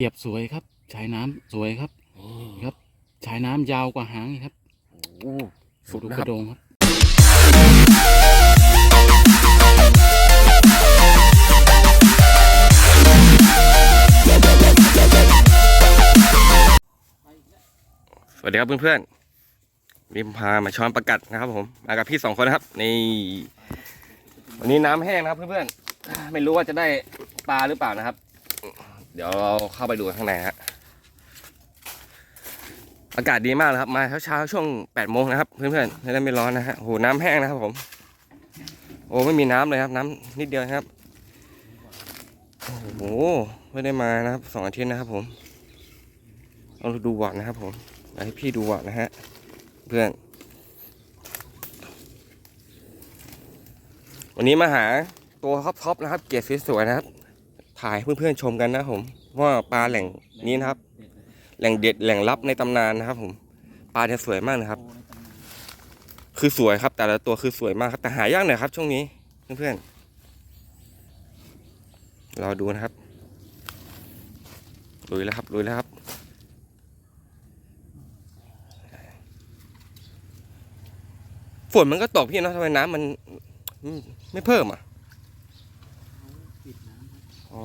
เปรียบสวยครับชายน้ำสวยครับครับชายน้ำยาวกว่าหางอีกครับโอ้สุดดูนะกครัระบโดงครับสวัสดีครับเพื่อนๆวิมพามาช้อนประกัดนะครับ ผมมากับพี่สองคนนะครับนี่วันนี้น้ำแห้งนะครับเพื่อนๆไม่รู้ว่าจะได้ปลาหรือเปล่านะครับ เดี๋ยวเราเข้าไปดูข้างในฮะอากาศดีมากเลยครับ มาเช้าๆช่วงแปดโมงนะครับเพื่อนๆจะได้ไม่ร้อนนะฮะโหน้ำแห้งนะครับผม โอ้ไม่มีน้ำเลยครับ น้ำนิดเดียวครับโอ้โหไม่ได้มานะครับสองอาทิตย์นะครับผมเอาดูวอดนะครับผมให้พี่ดูวอดนะฮะเพื่อน วันนี้มาหาตัวท็อปๆนะครับ เกียรติสวยๆนะครับ ถ่ายให้เพื่อนๆชมกันนะผมว่าปลาแหล่งนี้นะครับ แหล่งเด็ดแหล่งลับในตำนานนะครับ ผมปลาจะสวยมากนะครับ คือสวยครับ แต่ละตัวคือสวยมากครับแต่หายากหน่อยครับ ช่วงนี้เพื่อนๆรอดูนะครับลุยแล้วครับลุยแล้วครับฝนมันก็ตกพี่เนะทำไมน้ำมันไม่เพิ่มอะ อ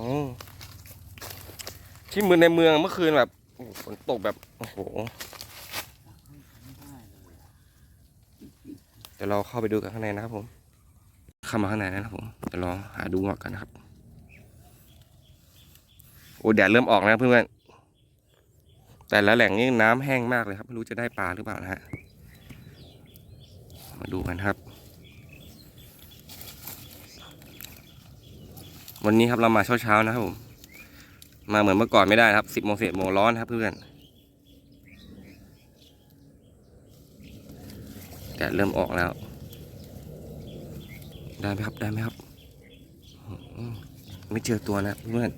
ที่เมืองในเมืองเมื่อคืนแบบฝนตกแบบโอ้โหเดี๋ยวเราเข้าไปดูกันข้างในนะครับผมเข้ามาข้างในนะครับผมเดี๋ยวลองหาดูหมอกกันนะครับโอ้แดดเริ่มออกแล้วเพื่อนๆแต่ละแหล่งนี่น้ำแห้งมากเลยครับไม่รู้จะได้ปลาหรือเปล่านะฮะมาดูกันครับ วันนี้ครับเรามาเช้าเช้านะครับผม มาเหมือนเมื่อก่อนไม่ได้ครับสิบโมงเศษโมงร้อนครับเพื่อนแดดเริ่มออกแล้ว ได้ไหมครับได้ไหมครับไม่เจอตัวนะเพื่อน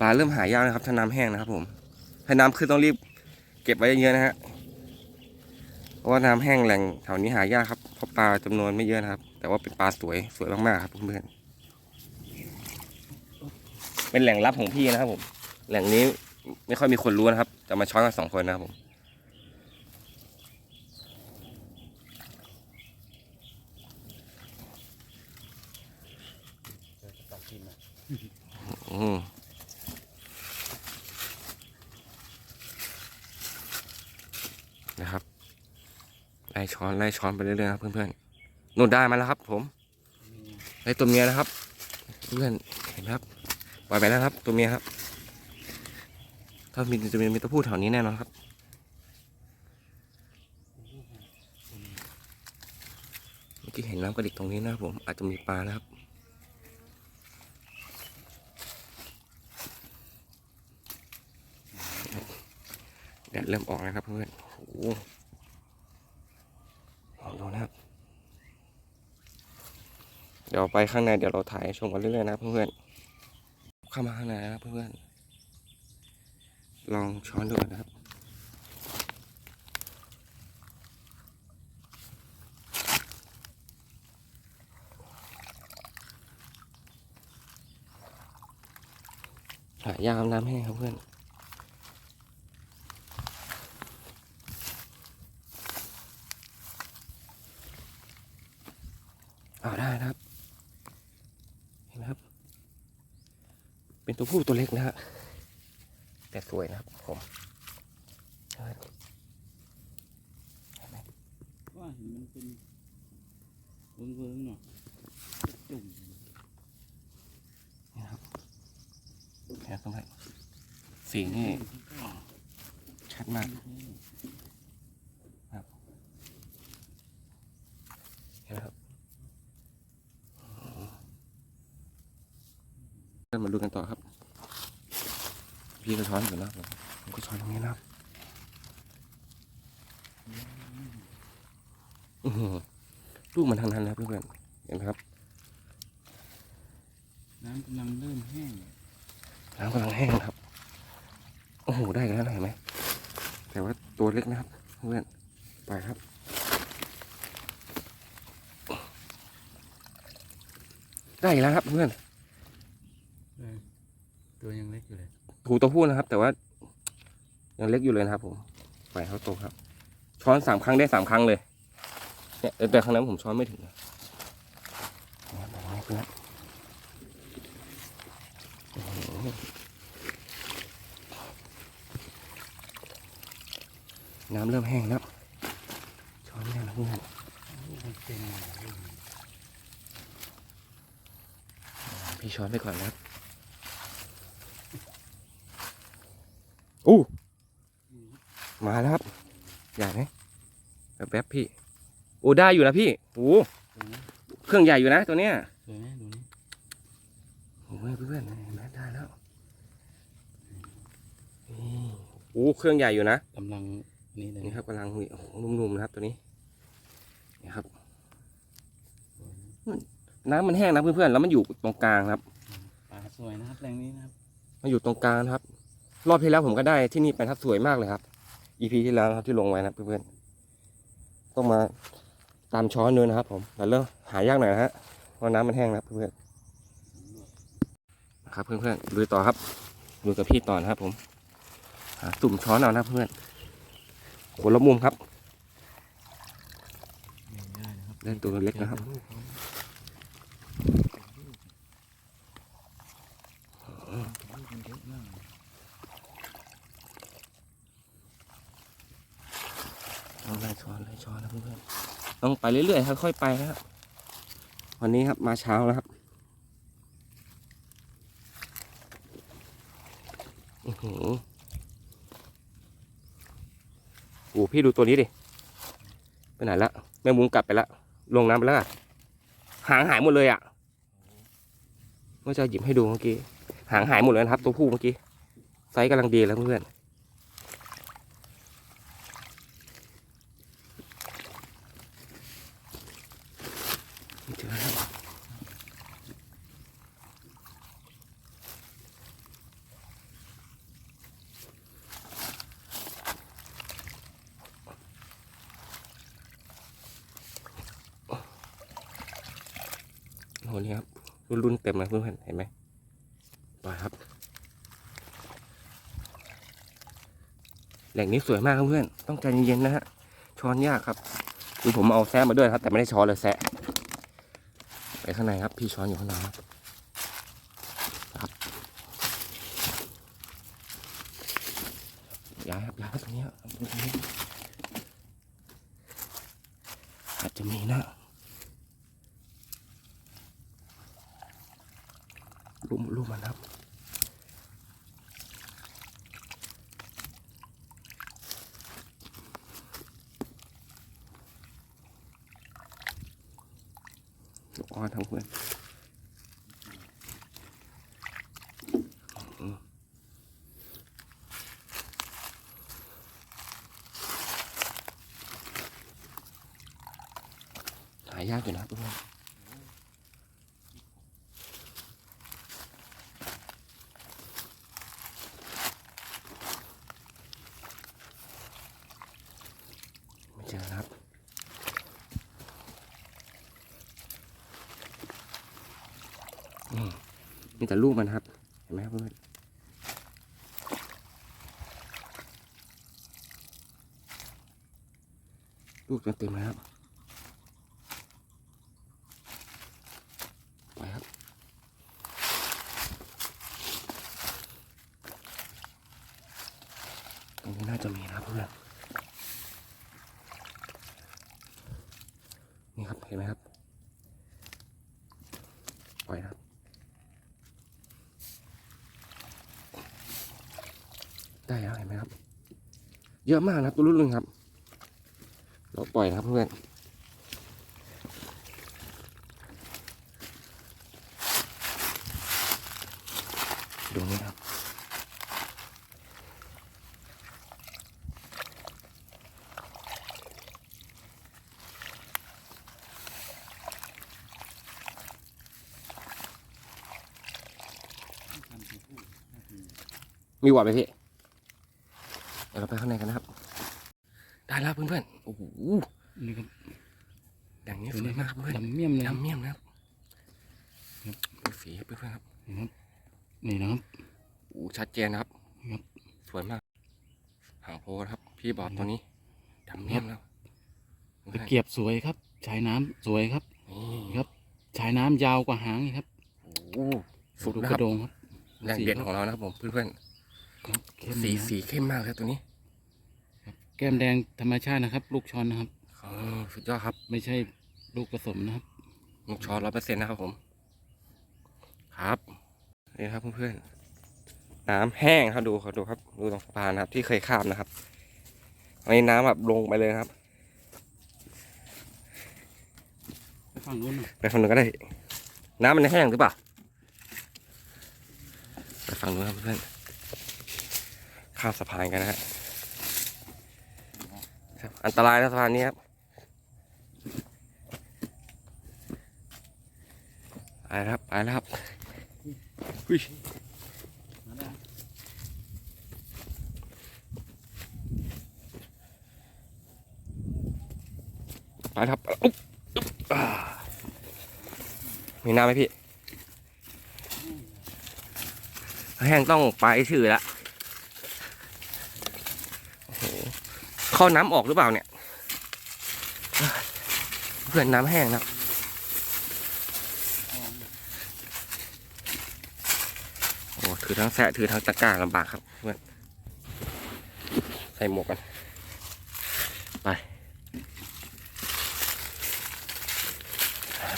ปลาเริ่มหายากนะครับถ้าน้ำแห้งนะครับผมถ้าน้ำขึ้นต้องรีบ เก็บไว้เยอะๆนะฮะเพราะว่าน้ำแห้งแหล่งแถวนี้หายากครับเพราะปลาจำนวนไม่เยอะนะครับ แต่ว่าเป็นปลาสวยสวยมากๆครับเพื่อนๆ เป็นแหล่งลับของพี่นะครับผม แหล่งนี้ไม่ค่อยมีคนรู้นะครับ จะมาช้อนกันสองคนนะครับผม อืมนะครับ ไล่ช้อนไล่ช้อนไปเรื่อยๆครับเพื่อนๆนู่นได้มาแล้วครับ ผม ได้ตัวเมียนะครับ เพื่อนเห็นไหมครับ ปล่อยไปแล้วครับ ตัวเมียครับ ถ้ามีจะมีมีตัวผู้แถวนี้แน่นอนครับเมื่อกี้เห็นน้ำกระดิกตรงนี้นะครับผมอาจจะมีปลานะครับแดดเริ่มออกแล้วครับเพื่อนโอ้โหลองดูนะครับ เดี๋ยวไปข้างในเดี๋ยวเราถ่ายชมกันเรื่อยๆนะครับเพื่อนๆ เข้ามาข้างในนะเพื่อนๆลองช้อนดูนะครับหายากครับน้ำแห้งครับเพื่อนเอาได้ครับ เห็นไหมครับ เป็นตัวผู้ตัวเล็กนะฮะแต่สวยนะครับผมเห็นไหมว่าเห็นมันเป็นเวิ้งเวิ้งๆเนาะจุ่มนี่นะครับแค่ตรงนั้นสีนี่ชัดมากครับเห็นไหมครับเริ่มมาดูกันต่อครับ พี่ก็ช้อนอยู่นะครับผมผมก็ช้อนตรงนี้นะครับอื้อหือลูกมันทางนั้นนะครับเพื่อนๆเห็นไหมครับ น้ำกำลังเริ่มแห้ง น้ำกำลังแห้งนะครับ โอ้โห ได้แล้วนะเห็นไหม แต่ว่าตัวเล็กนะครับ เพื่อน ไปครับได้อีกแล้วครับเพื่อนตัวยังเล็กอยู่เลย ถูตัวผู้นะครับ แต่ว่ายังเล็กอยู่เลยนะครับ ผมปล่อยเขาโตครับ ช้อนสามครั้งได้สามครั้งเลยเนี่ยแต่ครั้งนั้นผมช้อนไม่ถึงนะแบบนี้เพื่อนน้ำเริ่มแห้งแล้ว ช้อนไม่ได้แล้วเพื่อนพี่ช้อนไปก่อนนะครับ อู้มาแล้วครับใหญ่ไหมแบบแป๊บๆพี่โอ้ได้อยู่นะพี่โอ้สวยไหมเครื่องใหญ่อยู่นะตัวเนี้ยสวยไหมดูนี่โอ้ยเพื่อนๆเห็นไหมได้แล้วนี่โอ้เครื่องใหญ่อยู่นะกำลังนี่เลยนี่ครับกำลังมีโอ้โหนุ่มๆนะครับตัวนี้นี่ครับ น้ำมันแห้งนะเพื่อนๆแล้วมันอยู่ตรงกลางครับปลาสวยนะครับแรงนี้นะครับมาอยู่ตรงกลางนะครับ รอบที่แล้วผมก็ได้ที่นี่ไปครับสวยมากเลยครับ EP ที่แล้วนะครับที่ลงไว้นะครับเพื่อนๆต้องมาตามช้อนเนินนะครับ ผมแต่เริ่มหายากหน่อยนะฮะเพราะน้ำมันแห้งนะครับเพื่อนๆนะครับเพื่อนๆดูต่อครับดูกับพี่ต่อนะครับ ผมหาตุ่มช้อนเอานะครับเพื่อนคนละมุมครับไม่ได้นะครับได้ตัวเล็กนะครับ จอลูกเขาลูกมันเยอะมากเลย ต้องไล่ช้อนไล่ช้อนนะเพื่อนๆ ต้องไปเรื่อยๆค่อยๆไปครับ วันนี้ครับมาเช้าแล้วครับอือหือโอ้พี่ดูตัวนี้ดิ ไปไหนละแมงมุมกลับไปละ ลงน้ำไปแล้วอะหางหายหมดเลยอะว่าจะหยิบให้ดูเมื่อกี้ หางหายหมดเลยนะครับ ตัวผู้เมื่อกี้ ไซส์กำลังดีแล้วเพื่อน โหนี่ครับ รุ่นเต็มเลยเพื่อนเห็นไหมปล่อยครับ แหล่งนี้สวยมากครับเพื่อน ต้องใจเย็นๆนะฮะ ช้อนยากครับ คือผมเอาแซะมาด้วยครับ แต่ไม่ได้ช้อนเลยแซะ ไปข้างในครับ พี่ช้อนอยู่ข้างในครับครับย้ายครับย้ายตรงนี้ครับตรงนี้อาจจะมีนะ รูมันครับอ้อนทั้งเพื่อนอืมหายากอยู่นะเพื่อนไม่เจอ นะครับมีแต่ลูกมันครับ เห็นไหมครับเพื่อนลูกเต็มๆเลยครับไปครับ ตรงนี้น่าจะมีนะครับเพื่อน ครับเห็นไหมครับปล่อยครับ ได้แล้วเห็นไหมครับ เยอะมากนะครับตัวรุ่นหนึงครับ เราปล่อยนะครับเพื่อนดูนี่ครับ มีหวัดไหมพี่เดี๋ยวเราไปข้างในกันนะครับ ได้แล้วเพื่อนๆโอ้โหนี่ครับอย่างนี้สวยมากเพื่อนดำเมี่ยมเลยดำเมี่ยมนะครับครับดูสีครับเพื่อนๆครับนี่นะครับนี่นะครับโอ้ชัดเจนนะครับครับ สวยมากหางโพครับ พี่บอกตัวนี้ดำเมี่ยมแล้วตะเกียบสวยครับชายน้ำสวยครับนี่ครับชายน้ำยาวกว่าหางอีกครับโอ้โหสุดดูนะกครัระบโดงครับแรงเด็ดของเรานะครับผมเพื่อนครับ เข้มๆสีนะสีเข้มมากเลยตัวนี้ แก้มแดงธรรมชาตินะครับ ลูกช้อนนะครับเออสุดยอดครับ ไม่ใช่ลูกผสมนะครับ ลูกช้อนร้อยเปอร์เซ็นต์นะครับผม ครับนี่นะครับเพื่อนๆน้ำแห้งครับดูเขาดูครับ ดูตรงสะพานนะครับที่เคยข้ามนะครับอันนี้น้ำแบบลงไปเลยนะครับไปฝั่งนู้นหน่อยไปฝั่งนู้นก็ได้ น้ำมันแห้งหรือเปล่าไปฝั่งนู้นครับเพื่อน ข้ามสะพานกันนะฮะอันตรายนะสะพานนี้ครับไปแล้วครับไปแล้วครับอุ้ยไปครับอุ๊บอุ๊บอ่ามีน้ำไหมพี่ แห้งต้องไปถือละโอ้โห เข้าน้ำออกหรือเปล่าเนี่ย เพื่อนน้ำแห้งนะโอ้ถือทั้งแสะถือทั้งตะกร้าลำบากครับเพื่อนใส่หมวกกัน ไป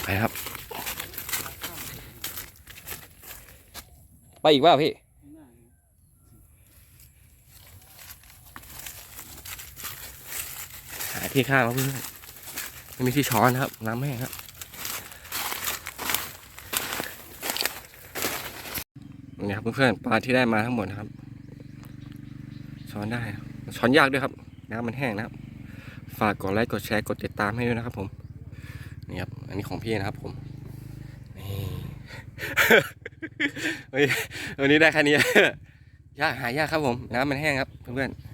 ไปครับ ไปอีกว่าพี่ ข้างหน้านี่ หา ที่ข้างเพื่อนไม่มีที่ช้อนนะครับ น้ำแห้งครับนี่ครับเพื่อนๆปลาที่ได้มาทั้งหมดนะครับ ช้อนได้ช้อนยากด้วยครับน้ำมันแห้งนะครับ ฝากกดไลค์กดแชร์กดติดตามให้ด้วยนะครับ ผมนี่ครับอันนี้ของพี่นะครับ ผมนี่วันนี้ได้แค่นี้ยากหายากครับผม น้ำมันแห้งครับเพื่อนๆ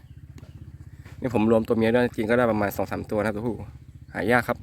นี่ผมรวมตัวเมียด้วยจริงก็ได้ประมาณสองสามตัวนะครับตัวผู้หายากครับ